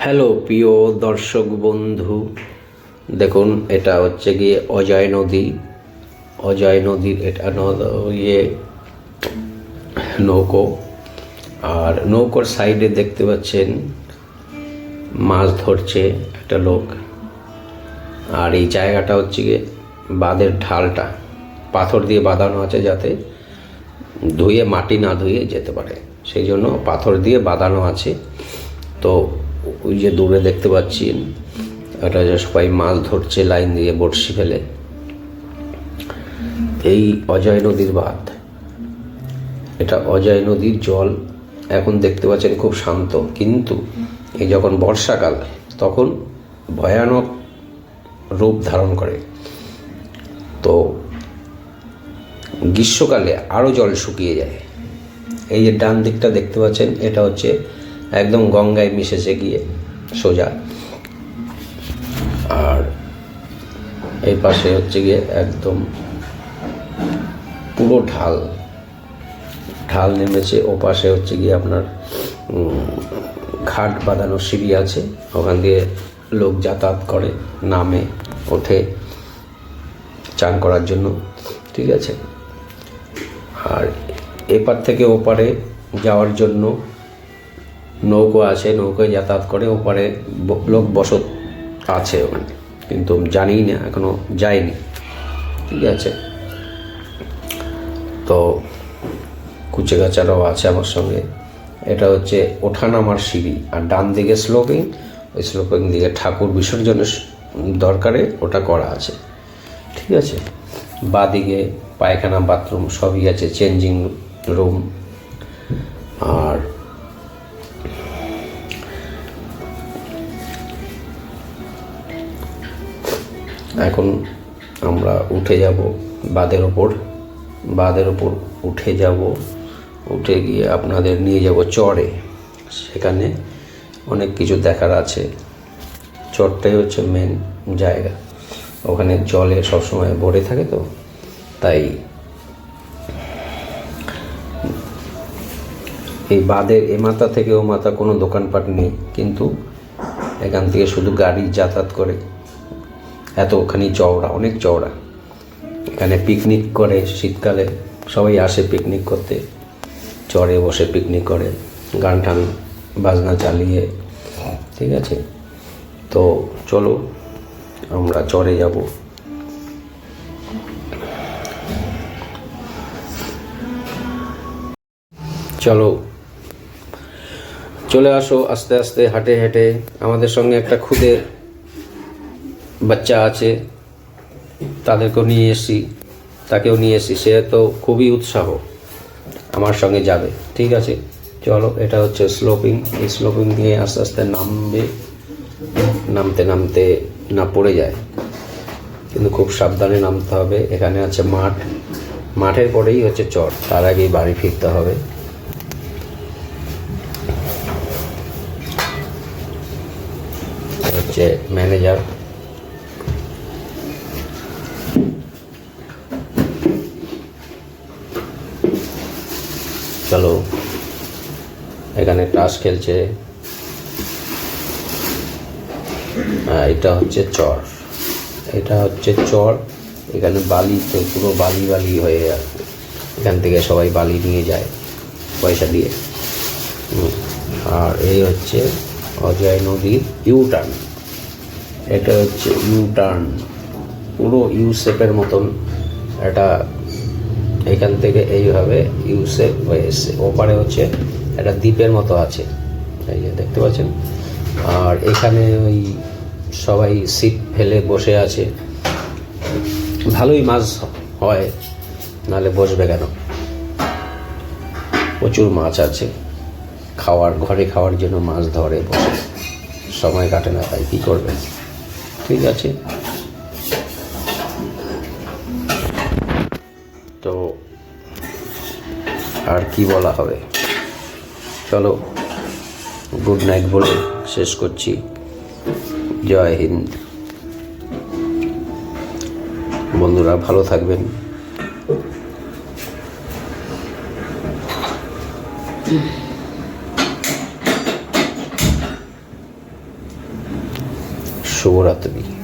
Hello প্রিয় দর্শক বন্ধু। দেখুন, এটা হচ্ছে গিয়ে অজয় নদী। অজয় নদীর এটা ইয়ে নৌকো। আর নৌকোর সাইডে দেখতে পাচ্ছেন, মাছ ধরছে একটা লোক। আর এই জায়গাটা হচ্ছে গিয়ে বাঁধের ঢালটা। পাথর দিয়ে বাঁধানো আছে যাতে ধুয়ে মাটি না ধুয়ে যেতে পারে। সেই জন্য পাথর দিয়ে বাঁধানো আছে। তো ওই যে দূরে দেখতে পাচ্ছি এটা যে সবাই মাছ ধরছে, লাইন দিয়ে বড়শি ফেলে। এই অজয় নদীর বাঁধ। এটা অজয় নদীর জল এখন দেখতে পাচ্ছেন খুব শান্ত, কিন্তু এই যখন বর্ষাকাল, তখন ভয়ানক রূপ ধারণ করে। তো গ্রীষ্মকালে আরও জল শুকিয়ে যায়। এই যে ডান দিকটা দেখতে পাচ্ছেন, এটা হচ্ছে একদম গঙ্গায় মিশেছে গিয়ে, সোজা। আর এই পাশে হচ্ছে গিয়ে একদম পুরো ঢাল। ঢাল নেমেছে, ও পাশে হচ্ছে গিয়ে আপনার ঘাট বাঁধানো সিঁড়ি আছে। ওখান দিয়ে লোক যাতায়াত করে, নামে, ওঠে, চান করার জন্য, ঠিক আছে? আর এপার থেকে ওপারে যাওয়ার জন্য নৌকো আছে, নৌকোয় যাতায়াত করে, ওপারে লোক বসত আছে ওখানে। কিন্তু জানি না, এখনও যায়নি। ঠিক আছে। তো কুচেগাচারাও আছে আমার সঙ্গে। এটা হচ্ছে ওঠানামার সিঁড়ি। আর ডান দিকে স্লোপিং ওই স্লোপিং দিকে ঠাকুর বিসর্জনের দরকারে ওটা করা আছে। ঠিক আছে? বাদিকে পায়খানা বাথরুম সবই আছে। চেঞ্জিং রুম এখন আমরা উঠে যাব বাঁধের ওপর। বাঁধের ওপর উঠে যাব, উঠে গিয়ে আপনাদের নিয়ে যাব চরে। সেখানে অনেক কিছু দেখার আছে। চরটাই হচ্ছে মেন জায়গা। ওখানে জলে সবসময় ভরে থাকে তো, তাই এই বাঁধের এ মাথা থেকে ও মাথা কোনো দোকানপাট নেই। কিন্তু এখান থেকে শুধু গাড়ি যাতায়াত করে। এতখানি চওড়া, অনেক চওড়া। এখানে পিকনিক করে শীতকালে, সবাই আসে পিকনিক করতে। চড়ে বসে পিকনিক করে গান টান বাজনা চালিয়ে, ঠিক আছে? তো চলো, আমরা চড়ে যাব। চলো। চলে আসো আস্তে আস্তে, হাঁটে হেঁটে। আমাদের সঙ্গে একটা খুদে বাচ্চা আছে, তাদেরকেও নিয়ে এসি তাকেও নিয়ে এসি সে তো খুবই উৎসাহ আমার সঙ্গে যাবে, ঠিক আছে? চলো, এটা হচ্ছে স্লোপিং এই স্লোপিং দিয়ে আস্তে আস্তে নামবে, নামতে নামতে না পড়ে যায়। কিন্তু খুব সাবধানে নামতে হবে। এখানে আছে মাঠ। মাঠের পরেই হচ্ছে চর। তার আগেই বাড়ি ফিরতে হবে। হচ্ছে ম্যানেজার চলো, এখানে টাস খেলছে। এটা হচ্ছে চর। এটা হচ্ছে চর, এখানে বালি তো পুরো বালি বালি হয়ে এখান থেকে সবাই বালি নিয়ে যায় পয়সা দিয়ে। আর এই হচ্ছে অজয় নদীর ইউ টার্ন এটা হচ্ছে ইউ টার্ন পুরো ইউ শেপের মতন এটা এখান থেকে এইভাবে ইউ শেপ হয়ে এসছে ওপারে হচ্ছে একটা দ্বীপের মতো আছে। এই যে দেখতে পাচ্ছেন? আর এখানে ওই সবাই সিট ফেলে বসে আছে। ভালোই মাছ হয় নালে বসবে কেন? প্রচুর মাছ আছে। খাওয়ার, ঘরে খাওয়ার জন্য মাছ ধরে বসে। সময় কাটে না, তাই কী করবে? ঠিক আছে? তো আর কি বলা হবে? চলো গুড নাইট বলে শেষ করছি। জয় হিন্দ। বন্ধুরা, ভালো থাকবেন। শুভরাত্রি।